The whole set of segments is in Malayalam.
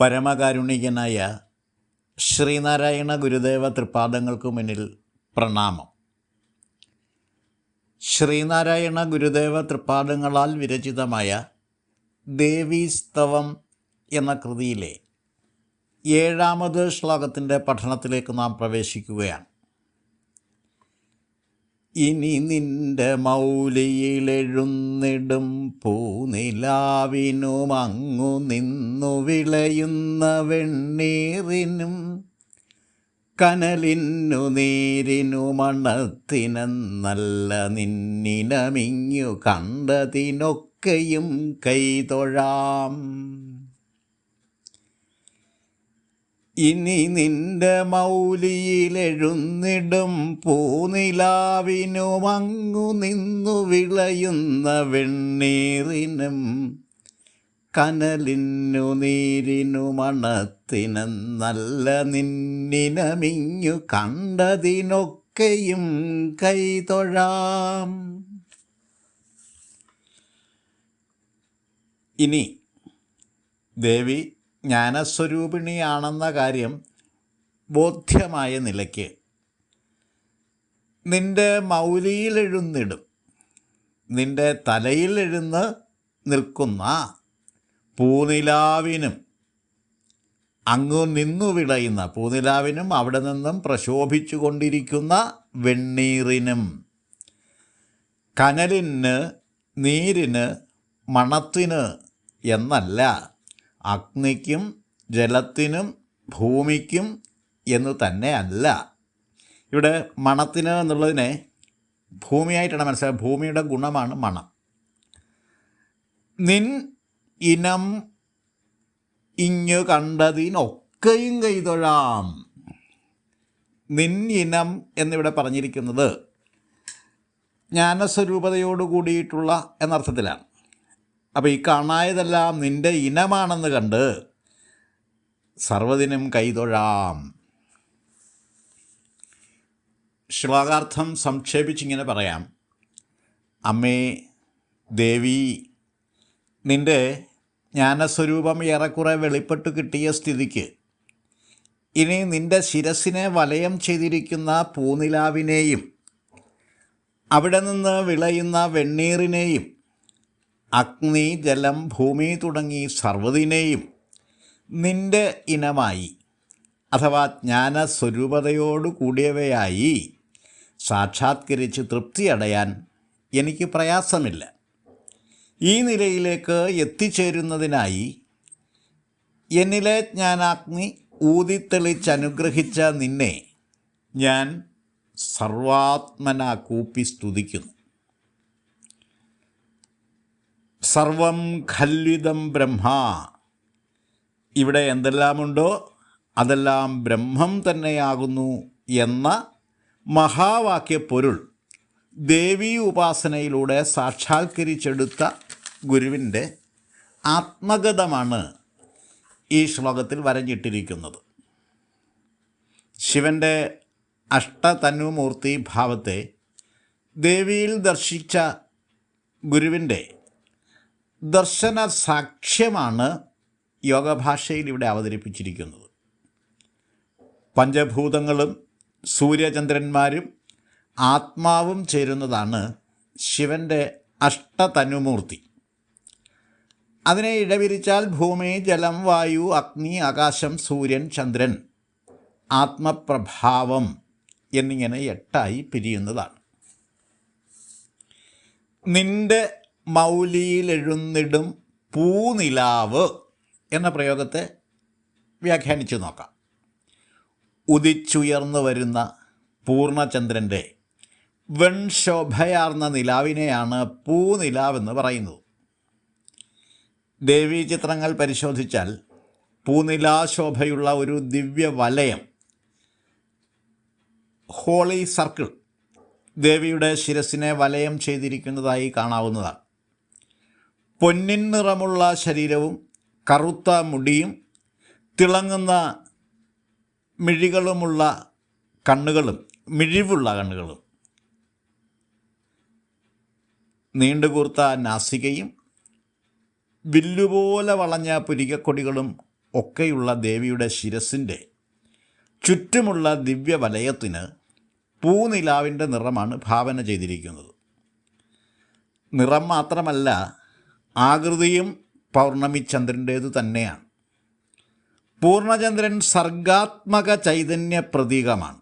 പരമകാരുണികനായ ശ്രീനാരായണ ഗുരുദേവ തൃപാദങ്ങൾക്ക് മുന്നിൽ പ്രണാമം. ശ്രീനാരായണ ഗുരുദേവ തൃപാദങ്ങളാൽ വിരചിതമായ ദേവീസ്തവം എന്ന കൃതിയിലെ ഏഴാമത് ശ്ലോകത്തിന്റെ പഠനത്തിലേക്ക് നാം പ്രവേശിക്കുകയാണ്. ഇനി നിന്റെ മൗലിയിലെഴുന്നിടും പൂനിലാവിനും അങ്ങു നിന്നു വിളയുന്ന വെണ്ണീറിനും കനലിന്നു നീരിനു മണത്തിനെന്നല്ല നിന്നിനമിങ്ങു കണ്ടതിനൊക്കെയും കൈതൊഴാം. ഇനി നിന്റെ മൗലിയിലെഴുന്നിടും പൂനിലാവിനും അങ്ങു നിന്നു വിളയുന്ന വെണ്ണീറിനും കനലിനു നീരിനു മണത്തിനെന്നല്ല നിന്നിനമിഞ്ഞു കണ്ടതിനൊക്കെയും കൈതൊഴാം ഇനി ദേവി ജ്ഞാനസ്വരൂപിണിയാണെന്ന കാര്യം ബോധ്യമായ നിലയ്ക്ക് നിന്റെ മൗലിയിലെഴുന്നിടും നിന്റെ തലയിൽ എഴുന്ന് നിൽക്കുന്ന പൂനിലാവിനും അങ്ങു നിന്നു വിളയുന്ന പൂനിലാവിനും അവിടെ നിന്നും പ്രശോഭിച്ചു കൊണ്ടിരിക്കുന്ന വെണ്ണീറിനും കനലിന് നീരിന് മണത്തിന് എന്നല്ല അഗ്നിക്കും ജലത്തിനും ഭൂമിക്കും എന്ന് തന്നെ അല്ല. ഇവിടെ മണത്തിന് എന്നുള്ളതിനെ ഭൂമിയായിട്ടാണ് മനസ്സിലായത് ഭൂമിയുടെ ഗുണമാണ് മണം. നിൻ ഇനം ഇങ്ങു കണ്ടതിനൊക്കെയും കൈതൊഴാം. നിൻ ഇനം എന്നിവിടെ പറഞ്ഞിരിക്കുന്നത് ജ്ഞാനസ്വരൂപതയോട് കൂടിയിട്ടുള്ള എന്നർത്ഥത്തിലാണ്. അപ്പോൾ ഈ കാണായതെല്ലാം നിന്റെ ഇനമാണെന്ന് കണ്ട് സർവദിനം കൈതൊഴാം. ശ്ലോകാർത്ഥം സംക്ഷേപിച്ചിങ്ങനെ പറയാം. അമ്മേ ദേവി നിന്റെ ജ്ഞാനസ്വരൂപം ഏറെക്കുറെ വെളിപ്പെട്ട് കിട്ടിയ സ്ഥിതിക്ക്. ഇനി നിന്റെ ശിരസിനെ വലയം ചെയ്തിരിക്കുന്ന പൂനിലാവിനെയും അവിടെ നിന്ന് വിളയുന്ന വെണ്ണീറിനെയും അഗ്നി ജലം ഭൂമി തുടങ്ങി സർവതിനെയും നിന്റെ ഇനമായി അഥവാ ജ്ഞാനസ്വരൂപതയോടു കൂടിയവയായി സാക്ഷാത്കരിച്ച് തൃപ്തിയടയാൻ എനിക്ക് പ്രയാസമില്ല. ഈ നിലയിലേക്ക് എത്തിച്ചേരുന്നതിനായി എന്നിലെ ജ്ഞാനാഗ്നി ഊതിത്തെളിച്ചനുഗ്രഹിച്ച നിന്നെ ഞാൻ സർവാത്മന കൂപ്പി സ്തുതിക്കുന്നു. സർവം ഖല്വിതം ബ്രഹ്മ. ഇവിടെ എന്തെല്ലാമുണ്ടോ അതെല്ലാം ബ്രഹ്മം തന്നെയാകുന്നു എന്ന മഹാവാക്യ പൊരുൾ ദേവീ ഉപാസനയിലൂടെ സാക്ഷാത്കരിച്ചെടുത്ത ഗുരുവിന്റെ ആത്മഗതമാണ് ഈ ശ്ലോകത്തിൽ വരഞ്ഞിട്ടിരിക്കുന്നത്. ശിവന്റെ അഷ്ടതന്വമൂർത്തി ഭാവത്തെ ദേവിയിൽ ദർശിച്ച ഗുരുവിന്റെ ദർശന സാക്ഷ്യമാണ് യോഗഭാഷയിൽ ഇവിടെ അവതരിപ്പിച്ചിരിക്കുന്നത്. പഞ്ചഭൂതങ്ങളും സൂര്യചന്ദ്രന്മാരും ആത്മാവും ചേരുന്നതാണ് ശിവന്റെ അഷ്ടതനുമൂർത്തി. അതിനെ ഇടവിരിച്ചാൽ ഭൂമി ജലം വായു അഗ്നി ആകാശം സൂര്യൻ ചന്ദ്രൻ ആത്മപ്രഭാവം എന്നിങ്ങനെ എട്ടായി പിരിയുന്നതാണ്. നിന്റെ മൗലിയിലെഴുന്നിടും പൂനിലാവ് എന്ന പ്രയോഗത്തെ വ്യാഖ്യാനിച്ചു നോക്കാം. ഉദിച്ചുയർന്നു വരുന്ന പൂർണചന്ദ്രന്റെ വെൺശോഭയാർന്ന നിലാവിനെയാണ് പൂനിലാവെന്ന് പറയുന്നത്. ദേവീ ചിത്രങ്ങൾ പരിശോധിച്ചാൽ പൂനിലാശോഭയുള്ള ഒരു ദിവ്യ വലയം ഹോളി സർക്കിൾ ദേവിയുടെ ശിരസിനെ വലയം ചെയ്തിരിക്കുന്നതായി കാണാവുന്നതാണ്. പൊന്നിൻ നിറമുള്ള ശരീരവും കറുത്ത മുടിയും തിളങ്ങുന്ന മിഴികളുമുള്ള കണ്ണുകളും മിഴിവുള്ള കണ്ണുകളും. നീണ്ടുകൂർത്ത നാസികയും വില്ലുപോലെ വളഞ്ഞ പുരികക്കൊടികളും ഒക്കെയുള്ള ദേവിയുടെ ശിരസിന്റെ ചുറ്റുമുള്ള ദിവ്യവലയത്തിന് പൂനിലാവിന്റെ നിറമാണ് ഭാവന ചെയ്തിരിക്കുന്നത്. നിറം മാത്രമല്ല ആകൃതിയും പൗർണമി ചന്ദ്രന്റേത് തന്നെയാണ്. പൂർണചന്ദ്രൻ സർഗാത്മക ചൈതന്യ പ്രതീകമാണ്.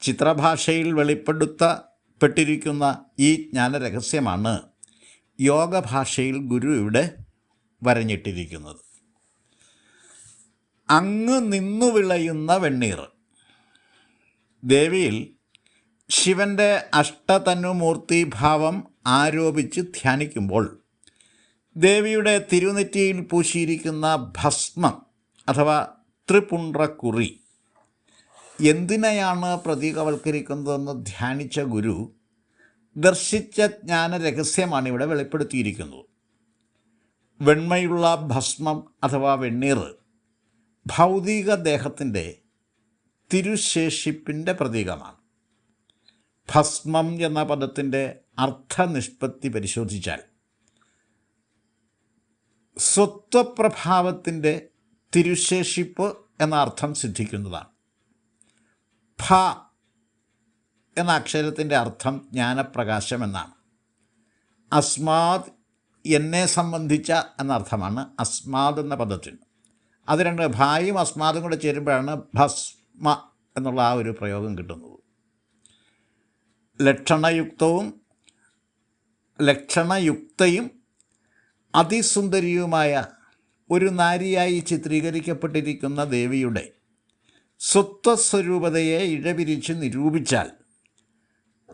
ചിത്രഭാഷയിൽ വെളിപ്പെടുത്തപ്പെട്ടിരിക്കുന്ന ഈ ജ്ഞാനരഹസ്യമാണ് യോഗഭാഷയിൽ ഗുരു ഇവിടെ വരഞ്ഞിട്ടിരിക്കുന്നത്. അങ്ങ് നിന്നു വിളയുന്ന വെണ്ണീർ. ദേവിയിൽ ശിവന്റെ അഷ്ടതനുമൂർത്തി ഭാവം ആരോപിച്ച് ധ്യാനിക്കുമ്പോൾ ദേവിയുടെ തിരുനെറ്റിയിൽ പൂശിയിരിക്കുന്ന ഭസ്മം അഥവാ ത്രിപുണ്ട്രക്കുറി എന്തിനെയാണ് പ്രതീകവൽക്കരിക്കുന്നതെന്ന് ധ്യാനിച്ച ഗുരു ദർശിച്ച ജ്ഞാന രഹസ്യമാണ് ഇവിടെ വെളിപ്പെടുത്തിയിരിക്കുന്നത്. വെണ്മയുള്ള ഭസ്മം അഥവാ വെണ്ണീർ ഭൗതിക ദേഹത്തിന്റെ തിരുശേഷിപ്പിന്റെ പ്രതീകമാണ്. ഭസ്മം എന്ന പദത്തിന്റെ അർത്ഥനിഷ്പത്തി പരിശോധിച്ചാൽ സ്വത്വപ്രഭാവത്തിന്റെ തിരുശേഷിപ്പ് എന്ന അർത്ഥം സിദ്ധിക്കുന്നതാണ്. ഫ എന്ന അക്ഷരത്തിന്റെ അർത്ഥം ജ്ഞാനപ്രകാശം എന്നാണ്. അസ്മാദ് എന്നെ സംബന്ധിച്ച എന്നർത്ഥമാണ് അസ്മാദ് എന്ന പദത്തിന്. അത് രണ്ട് ഭായും അസ്മാദും കൂടെ ചേരുമ്പോഴാണ് ഭസ്മ എന്നുള്ള ആ ഒരു പ്രയോഗം കിട്ടുന്നത്. ലക്ഷണയുക്തവും ലക്ഷണയുക്തയും അതിസുന്ദരിയുമായ ഒരു നാരിയായി ചിത്രീകരിക്കപ്പെട്ടിരിക്കുന്ന ദേവിയുടെ സ്വത്വസ്വരൂപതയെ ഇഴപിരിച്ച് നിരൂപിച്ചാൽ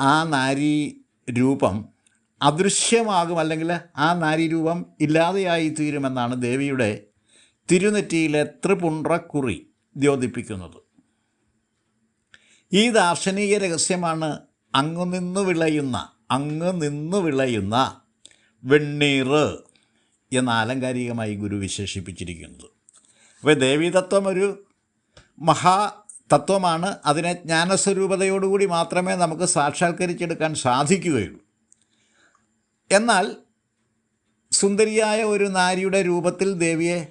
ആ നാരി രൂപം അദൃശ്യമാകും അല്ലെങ്കിൽ ആ നാരീരൂപം ഇല്ലാതെയായി തീരുമെന്നാണ് ദേവിയുടെ തിരുനെറ്റിയിലെ ത്രിപുണ്ട്രക്കുറി ദ്യോതിപ്പിക്കുന്നത്. ഈ ദാർശനിക രഹസ്യമാണ് അങ്ങ് നിന്ന് വിളയുന്ന അങ്ങ് നിന്ന് വിളയുന്ന വെണ്ണീർ എന്ന ആലങ്കാരികമായി ഗുരു വിശേഷിപ്പിച്ചിരിക്കുന്നത്. അപ്പോൾ ദേവീതത്വം ഒരു മഹാ തത്വമാണ്. അതിനെ ജ്ഞാനസ്വരൂപതയോടുകൂടി മാത്രമേ നമുക്ക് സാക്ഷാത്കരിച്ചെടുക്കാൻ സാധിക്കുകയുള്ളൂ. എന്നാൽ സുന്ദരിയായ ഒരു നാരിയുടെ രൂപത്തിൽ ദേവിയെ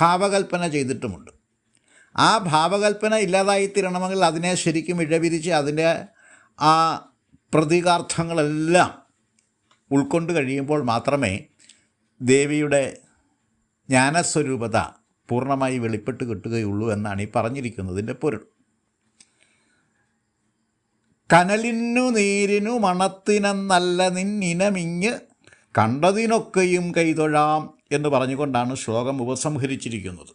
ഭാവകൽപ്പന ചെയ്തിട്ടുമുണ്ട്. ആ ഭാവകൽപ്പന ഇല്ലാതായിത്തീരണമെങ്കിൽ അതിനെ ശരിക്കും ഇഴപിരിച്ച് അതിന്റെ ആ പ്രതീകാർത്ഥങ്ങളെല്ലാം ഉൾക്കൊണ്ട് കഴിയുമ്പോൾ മാത്രമേ ദേവിയുടെ ജ്ഞാനസ്വരൂപത പൂർണമായി വെളിപ്പെട്ട് കിട്ടുകയുള്ളൂ എന്നാണ് ഈ പറഞ്ഞിരിക്കുന്നതിന്റെ പൊരുൾ. കനലിനു നീരിനു മണത്തിനെന്നല്ല നിന്നിനമിഞ്ഞ് കണ്ടതിനൊക്കെയും കൈതൊഴാം എന്ന് പറഞ്ഞുകൊണ്ടാണ് ശ്ലോകം ഉപസംഹരിച്ചിരിക്കുന്നത്.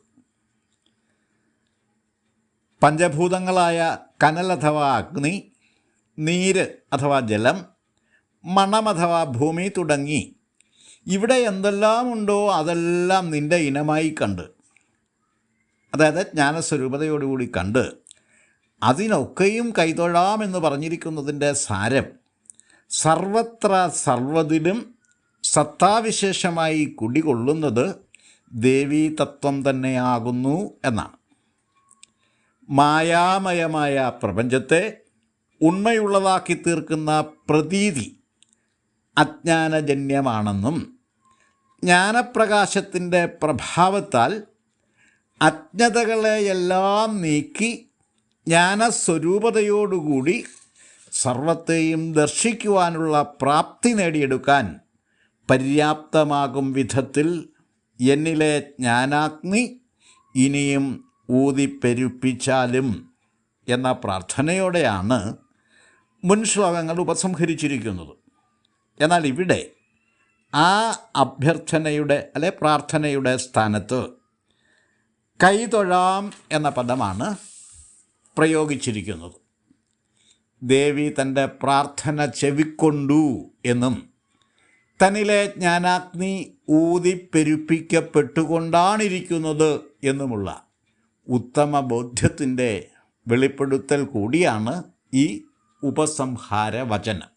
പഞ്ചഭൂതങ്ങളായ കനൽ അഥവാ അഗ്നി നീര് അഥവാ ജലം മണം അഥവാ ഭൂമി തുടങ്ങി ഇവിടെ എന്തെല്ലാം ഉണ്ടോ അതെല്ലാം നിന്റെ ഇനമായി കണ്ട്. അതായത് ജ്ഞാനസ്വരൂപതയോടുകൂടി കണ്ട് അതിനൊക്കെയും കൈതൊഴാമെന്ന് പറഞ്ഞിരിക്കുന്നതിന്റെ സാരം സർവത്ര സർവതിലും സത്താവിശേഷമായി കുടികൊള്ളുന്നത് ദേവീ തത്വം തന്നെയാകുന്നു എന്നാണ്. മായാമയമായ പ്രപഞ്ചത്തെ ഉണ്മയുള്ളതാക്കി തീർക്കുന്ന പ്രതീതി അജ്ഞാനജന്യമാണെന്നും ജ്ഞാനപ്രകാശത്തിന്റെ പ്രഭാവത്താൽ അജ്ഞതകളെയെല്ലാം നീക്കി ജ്ഞാനസ്വരൂപതയോടുകൂടി സർവത്തെയും ദർശിക്കുവാനുള്ള പ്രാപ്തി നേടിയെടുക്കാൻ പര്യാപ്തമാകും വിധത്തിൽ എന്നിലെ ജ്ഞാനാഗ്നി ഇനിയും ഊതിപ്പെരുപ്പിച്ചാലും എന്ന പ്രാർത്ഥനയോടെയാണ് മുൻ ശ്ലോകങ്ങൾ ഉപസംഹരിച്ചിരിക്കുന്നത്. എന്നാൽ ഇവിടെ ആ അഭ്യർത്ഥനയുടെ അല്ലെ പ്രാർത്ഥനയുടെ സ്ഥാനത്ത് കൈതൊഴാം എന്ന പദമാണ് പ്രയോഗിച്ചിരിക്കുന്നത്. ദേവി തന്റെ പ്രാർത്ഥന ചെവിക്കൊണ്ടു എന്നും തന്നിലെ ജ്ഞാനാഗ്നി ഊതിപ്പെരുപ്പിക്കപ്പെട്ടുകൊണ്ടാണിരിക്കുന്നത് എന്നുമുള്ള ഉത്തമ ബോധ്യത്തിന്റെ വെളിപ്പെടുത്തൽ കൂടിയാണ് ഈ ഉപസംഹാര വചനം